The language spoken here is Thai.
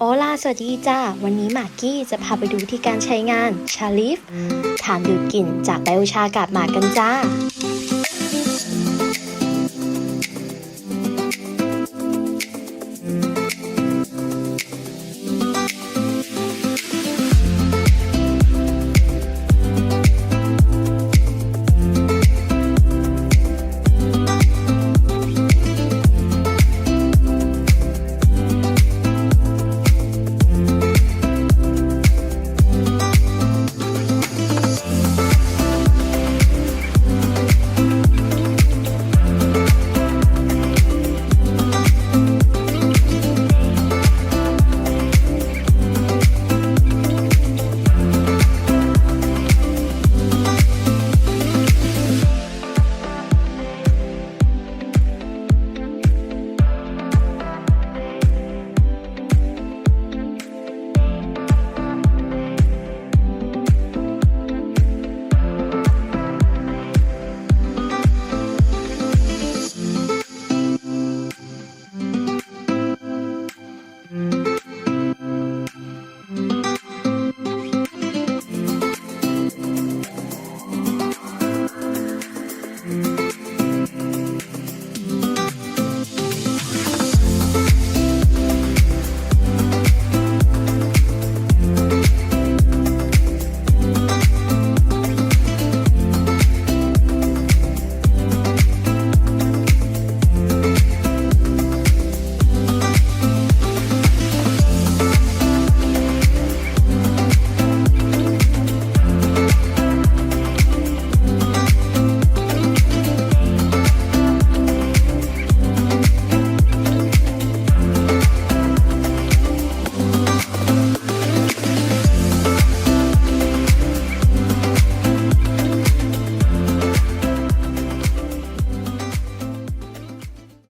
โอลาสวัสดีจ้า วันนี้หมากกี้จะพาไปดูที่การใช้งานชาลิฟฐานดูดกลิ่นจากไบโอชากาบหมากกันจ้า